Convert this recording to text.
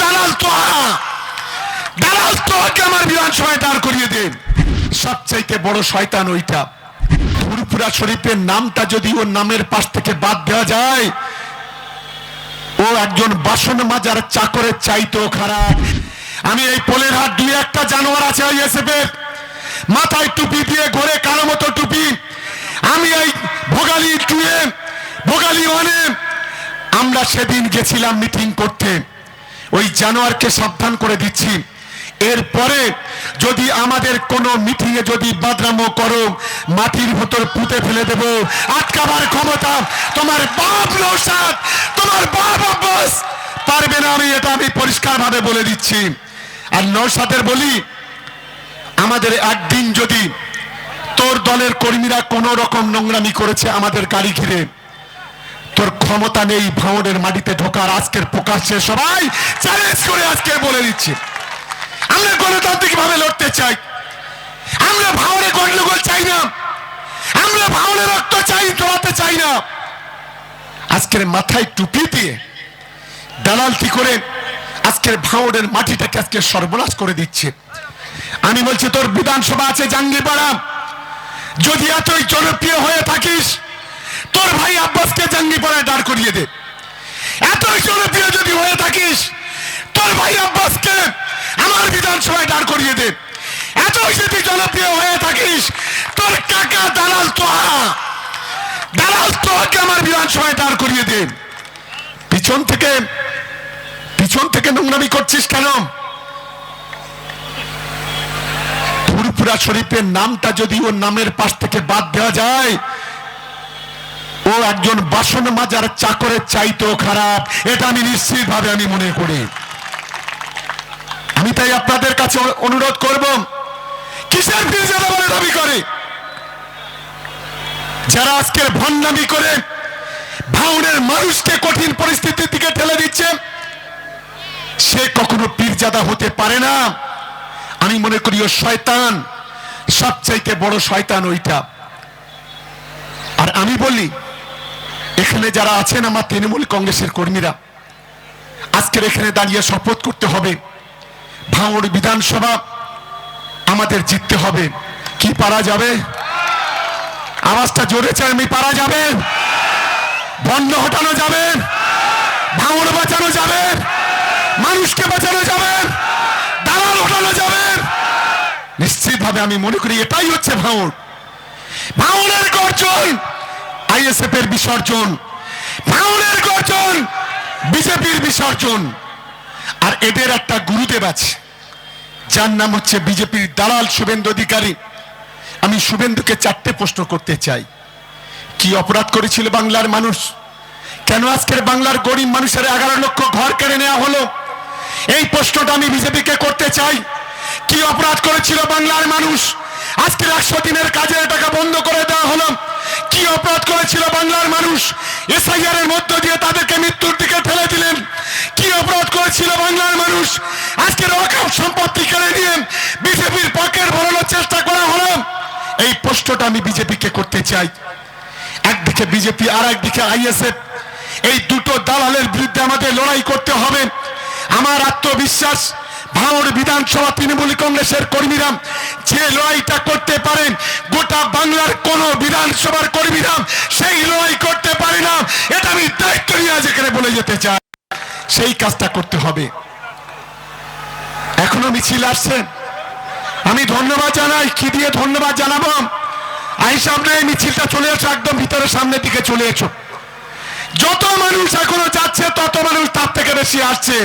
দালাল তোহা। দালাল তোহাকে আমার দাঁড় করিয়ে দেন। সবচাইতে বড় শয়তান ওইটা। শরীফের নামটা যদি ওর নামের পাশ থেকে বাদ দেওয়া যায়, ও একজন বাসন মাজার চাকরের খারাপ। আমি এই পোলের হাট দুই একটা জানোয়ার আছে এর মাথায় টুপি দিয়ে ঘরে কালো মতো টুপি। আমি এই ভোগালী টুয়ে ভোগালী ওয়ানে। আমরা সেদিন গেছিলাম মিটিং করতে। ওই জানোয়ারকে সাবধান করে দিচ্ছি। এরপরে যদি আমাদের কোনো মিটিংয়ে যদি বাদরামো করো, মাটির ভেতর পুঁতে ফেলে দেব, আটকাবার ক্ষমতা তোমার বাপ নৌসাদ, তোমার বাপ আব্বাস। পারবে না আমি, এটা আমি পরিষ্কারভাবে বলে দিচ্ছি। আর নৌসাদের বলি, আমাদের একদিন যদি তোর দলের কর্মীরা কোন রকম নোংরামি করেছে আমাদের গাড়ি ঘিরে তোর ক্ষমতা নেই, ভাঙনের মাটিতে ঢোকার আজকের প্রকাশ্যে সবাই চ্যালেঞ্জ করে আজকে বলে দিচ্ছে। আমরা গণতান্ত্রিক ভাবে লড়তে চাই। আমরা ভাঙনে গন্ডগোল চাই না। আমরা ভাঙনে রক্ত চাই তোলাতে চাই না। আজকের মাথায় টুপি দিয়ে দালালটি করে আজকের ভাঙনের মাটিটাকে আজকে সর্বনাশ করে দিচ্ছে? আমি বলছি, তোর বিধানসভা আছে, জাঙ্গিপাড়া। যদি এতই জনপ্রিয় হয়ে থাকিস তোর ভাই আব্বাসকে জাঙ্গিপাড়ায় দাঁড় করিয়ে দে। এতই জনপ্রিয় যদি হয়ে থাকিস, তোর ভাই আব্বাসকে আমার বিধানসভায় দাঁড় করিয়ে দে। এতই যদি জনপ্রিয় হয়ে থাকিস, তোর কাকা দালাল তোহা। দালাল তোহাকে আমার বিধানসভায় দাঁড় করিয়ে দে। পিছন থেকে পিছন থেকে নোংরামি করছিস কেন? ফুরফুরা শরীফের নামটা যদি ওর নামের পাশ থেকে বাদ দেওয়া যায় একজন বাসন মাজার চাকরের চাইতেও খারাপ, এটা আমি নিশ্চিত ভাবে আমি মনে করি। আমি তাই আপনাদের কাছে অনুরোধ করব, কিসের বলে দাবি করে? যারা আজকের ভণ্ডামি করে ভাউনের মানুষকে কঠিন পরিস্থিতির দিকে ঠেলে দিচ্ছে, সে কখনো পীরজাদা হতে পারে না। আমি মনে করি ও শয়তান, সবচাইতে বড় শয়তান ওইটা। আর আমি বলি এখানে যারা আছেন আমার তৃণমূল কংগ্রেসের কর্মীরা, আজকের এখানে দাঁড়িয়ে শপথ করতে হবে। ভাঙড় বিধানসভা আমাদের জিততে হবে। কি পারা যাবে? আওয়াজটা জোরে চাই আমি পারা যাবে? বন্ধ হটানো যাবে? ভাঙড় বাঁচানো যাবে? মানুষকে বাঁচানো যাবে? দালাল হটানো যাবে? নিশ্চিতভাবে আমি মনে করি এটাই হচ্ছে ভাঙড়। ভাঙড়ের গর্জন! আইএসএফ এর বিসর্জন গর্জন, বিজেপির বিসর্জন। আর এদের একটা গুরুদেব আছে, যার নাম হচ্ছে বিজেপির দালাল শুভেন্দু অধিকারী। আমি শুভেন্দুকে চারটে প্রশ্ন করতে চাই। কি অপরাধ করেছিল বাংলার মানুষ? কেন আজকের বাংলার গরিব মানুষের এগারো লক্ষ ঘর কেড়ে নেওয়া হলো? এই প্রশ্নটা আমি বিজেপিকে করতে চাই। কি অপরাধ করেছিল বাংলার মানুষ? আজকের একশো দিনের কাজের টাকা বন্ধ করে অপরাধ করেছিল বাংলার মানুষ। এসআইআর এর মধ্য দিয়ে তাদেরকে মৃত্যুর দিকে ঠেলে দিলেন। কি অপরাধ করেছিল বাংলার মানুষ? আজকের অকাম সম্পত্তি কেড়ে নিয়ে বিজেপির পকেট ভরানোর চেষ্টা করা হলো। এই প্রশ্নটা আমি বিজেপিকে করতে চাই। একদিকে বিজেপি আর একদিকে আইএসএফ। এই দুটো দালালের বিরুদ্ধে আমাদের লড়াই করতে হবে। আমার আত্মবিশ্বাস ভাঙড় বিধানসভা তৃণমূল কংগ্রেসের কর্মীরা যে লড়াইটা করতে পারেন, গোটা বাংলার কোন বিধানসভার কর্মীরা সেই লড়াই করতে পারে না। এটা আমি দায়িত্ব নিয়ে আজ এখানে বলে যেতে চাই। সেই কাজটা করতে হবে। এখনও মিছিল আসছে আমি ধন্যবাদ জানাই। কি দিয়ে ধন্যবাদ জানাব? আই সামনে এই মিছিলটা চলে এসো, একদম ভিতরের সামনের দিকে চলে এসো। যত মানুষ এখনও যাচ্ছে, তত মানুষ তার থেকে বেশি আসছে।